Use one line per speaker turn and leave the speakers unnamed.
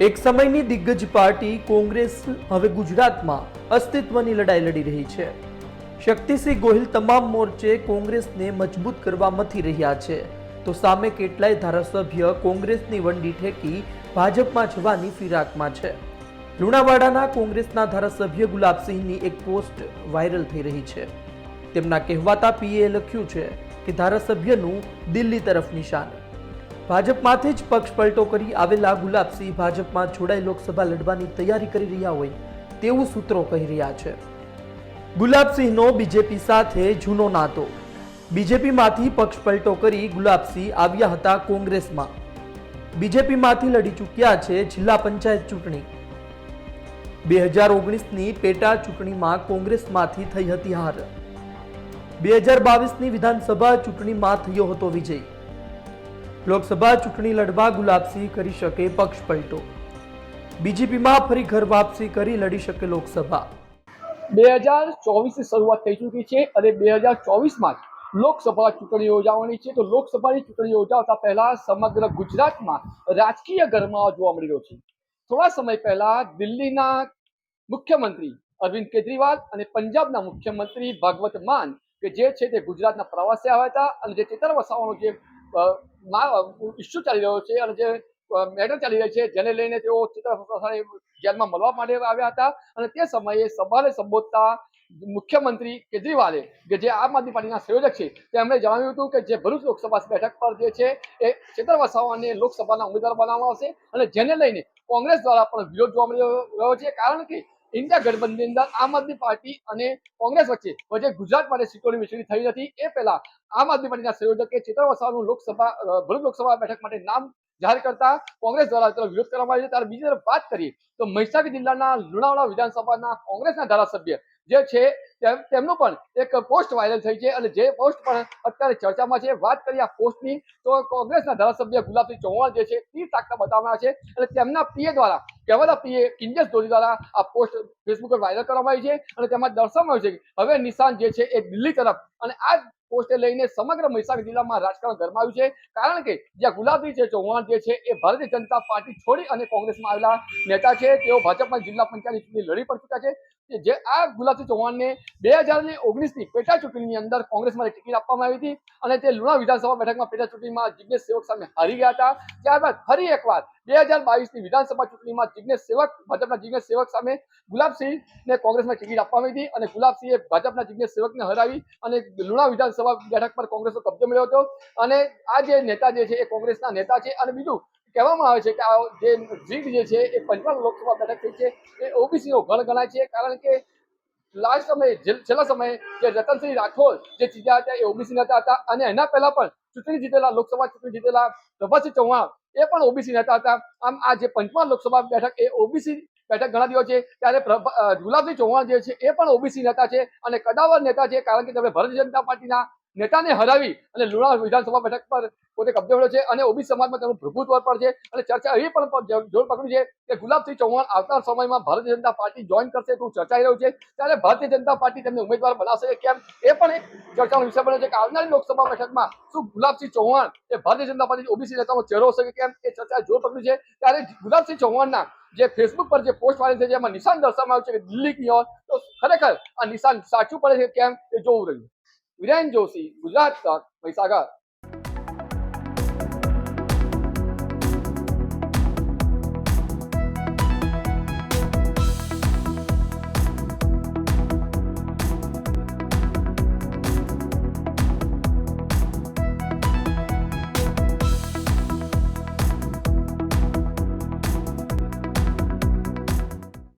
એક સમયની દિગ્ગજ પાર્ટી કોંગ્રેસ હવે ગુજરાતમાં અસ્તિત્વની લડાઈ લડી રહી છે. શક્તિસિંહ ગોહિલ તમામ મોરચે કોંગ્રેસને મજબૂત કરવા મથી રહ્યા છે. તો સામે કેટલાય ધારાસભ્ય કોંગ્રેસની વંડી ઠેકી ભાજપમાં જવાની ફિરાકમાં છે. લુણાવાડાના કોંગ્રેસના ધારાસભ્ય ગુલાબસિંહની એક પોસ્ટ વાયરલ થઈ રહી છે. તેમના કહેવાતા પીએ લખ્યું છે કે ધારાસભ્યનું દિલ્હી તરફ નિશાન. ભાજપમાંથી જ પક્ષ પલટો કરી આવેલા ગુલાબસિંહ ભાજપમાં જોડાઈ લોકસભા લડવાની તૈયારી કરી રહ્યા હોય તેવું સૂત્રો કહી રહ્યા છે. ગુલાબસિંહનો બીજેપી સાથે જૂનો નાતો. બીજેપીમાંથી પક્ષ પલટો કરી ગુલાબસિંહ આવ્યા હતા કોંગ્રેસમાં. બીજેપીમાંથી લડી ચૂક્યા છે જિલ્લા પંચાયત ચૂંટણી. બે હજાર ઓગણીસની પેટા ચૂંટણીમાં કોંગ્રેસમાંથી થઈ હતી હાર. બે હજાર બાવીસની વિધાનસભા ચૂંટણીમાં થયો હતો વિજય. લોકસભા ચૂંટણી લડવા ગુલાબસિંહ કરી શકે પક્ષ પલટો. બીજેપીમાં ફરી ઘર વાપસી કરી લડી શકે લોકસભા.
બે હજાર ચોવીસની શરૂઆત થઈ ચૂકી છે અને બે હજાર ચોવીસમાં લોકસભા ચૂંટણી યોજાવાની છે. તો લોકસભાની ચૂંટણી યોજાતા પહેલા સમગ્ર ગુજરાતમાં રાજકીય ગરમાવો જોવા મળી રહ્યો છે. થોડા સમય પહેલા દિલ્હીના મુખ્યમંત્રી અરવિંદ કેજરીવાલ અને પંજાબના મુખ્યમંત્રી ભાગવત માન, કે જે છે તે ગુજરાતના પ્રવાસે આવ્યા હતા અને જે ચેતર વસાવાનો જે ઇસ્યુ ચાલી રહ્યો છે અને જે મેટર ચાલી રહી છે જેને લઈને તેઓ જેલમાં મળવા માટે આવ્યા હતા અને તે સમયે સભાને સંબોધતા મુખ્યમંત્રી કેજરીવાલે, કે જે આમ આદમી પાર્ટીના સંયોજક છે, તેમણે જણાવ્યું હતું કે જે ભરૂચ લોકસભા બેઠક પર જે છે એ ચેતર વસાવાને લોકસભાના ઉમેદવાર બનાવવામાં આવશે અને જેને લઈને કોંગ્રેસ દ્વારા પણ વિરોધ જોવા મળી રહ્યો છે કારણ કે ઇન્ડિયા ગઠબંધનની આમ આદમી પાર્ટી અને કોંગ્રેસ વચ્ચે વચ્ચે ગુજરાત માટે સીટોની વહેંચણી થઈ નથી. એ પહેલા આમ આદમી પાર્ટીના સંયોજકે ચેતર વસાવાનું લોકસભા ભરૂચ લોકસભા બેઠક માટે નામ જાહેર કરતા કોંગ્રેસ દ્વારા તેનો વિરોધ કરવામાં આવ્યો. ત્યારે બીજી તરફ વાત કરીએ તો મહીસાગર જિલ્લાના લુણાવાડા વિધાનસભાના કોંગ્રેસના ધારાસભ્ય જે છે તેમ- તેમનું પણ એક પોસ્ટ વાયરલ થઈ છે અને જે પોસ્ટ પણ અત્યારે ચર્ચામાં છે. વાત કરીએ આ પોસ્ટની તો કોંગ્રેસના ધારાસભ્ય ગુલાબસિંહ ચૌહાણ જે છે, તીર તાકતા બતાવવાના છે અને તેમના પીએ દ્વારા કહેવાતા પીએ કિંજસ ધોરી દ્વારા આ પોસ્ટ ફેસબુક પર વાયરલ કરવામાં છે અને તેમાં દર્શાવવામાં આવ્યું છે કે હવે નિશાન જે છે એ દિલ્હી તરફ અને આ પોસ્ટે લઈને સમગ્ર મહીસાગર જિલ્લામાં રાજકારણ ગરમાયું છે. કારણ કે જ્યાં ગુલાબી છે, ચૌહાણ જે છે એ ભારતીય જનતા પાર્ટી છોડી અને કોંગ્રેસમાં આવેલા નેતા છે. તેઓ ભાજપમાં જિલ્લા પંચાયતની ચૂંટણી લડી પણ ચૂક્યા છે. કે જે આ ગુલાબસિંહ ચૌહાણને બે હજાર ને ઓગણીસની પેટા ચૂંટણીની અંદર કોંગ્રેસમાં ટિકિટ આપવામાં આવી હતી અને તે લુણા વિધાનસભા બેઠકમાં પેટા ચૂંટણીમાં જિજ્ઞેશ સેવક સામે હારી ગયા હતા. ત્યારબાદ ફરી એકવાર બે હજાર બાવીસની વિધાનસભા ચૂંટણીમાં જિજ્ઞેશ સેવક, ભાજપના જિગ્નેશ સેવક સામે ગુલાબસિંહને કોંગ્રેસમાં ટિકિટ આપવામાં આવી હતી અને ગુલાબસિંહે ભાજપના જિગ્નેશ સેવકને હરાવી અને લુણા વિધાનસભા બેઠક પર કોંગ્રેસનો કબજો મેળવ્યો હતો. અને આ જે નેતા જે છે એ કોંગ્રેસના નેતા છે અને બીજું કહેવામાં આવે છે કે આ જે સીટ જે છે એ પંચમહાલ લોકસભા બેઠક થઈ છે. એ ઓબીસીનો ગણ ગણાય છે કારણ કે લાસ્ટ સમયે છેલ્લા સમયે જે રતનસિંહ રાઠોડ જે જીત્યા હતા એ ઓબીસી નેતા હતા અને એના પહેલા પણ ચૂંટણી જીતેલા, લોકસભા ચૂંટણી જીતેલા પ્રભાસિંહ ચૌહાણ એ પણ ઓબીસી નેતા હતા. આમ આ જે પંચમહાલ લોકસભા બેઠક એ ઓબીસી બેઠક ગણાતી હોય છે ત્યારે ગુલાબસિંહ ચૌહાણ જે છે એ પણ ઓબીસી નેતા છે અને કદાવર નેતા છે કારણ કે તેમણે ભારતીય જનતા પાર્ટીના નેતાને હરાવી અને લુણા વિધાનસભા બેઠક પર પોતે કબજો કર્યો છે અને ઓબીસી સમાજમાં તેનું પ્રભુત્વ પણ છે. અને ચર્ચા એ પણ જોર પકડ્યું છે કે ગુલાબસિંહ ચૌહાણ આવતા સમયમાં ભારતીય જનતા પાર્ટી જોઈન કરશે તેવું ચર્ચાઈ રહ્યું છે. ત્યારે ભારતીય જનતા પાર્ટી તેમને ઉમેદવાર બનાવશે કેમ? એ પણ એક ચર્ચાનો વિષય બન્યો છે કે આવનારી લોકસભા બેઠકમાં શું ગુલાબસિંહ ચૌહાણ એ ભારતીય જનતા પાર્ટી ઓબીસી નેતાનો ચહેરો હશે કે કેમ? એ ચર્ચા જોર પકડ્યું છે. ત્યારે ગુલાબસિંહ ચૌહાણના જે ફેસબુક પર જે પોસ્ટ મારે છે જેમાં નિશાન દર્શાવવામાં આવ્યું છે કે દિલ્હી કી ઓર. તો ખરેખર આ નિશાન સાચું પડે છે કેમ? એ જોવું રહ્યું. વિરેન જોશી ગુજરાત તક મહીસાગર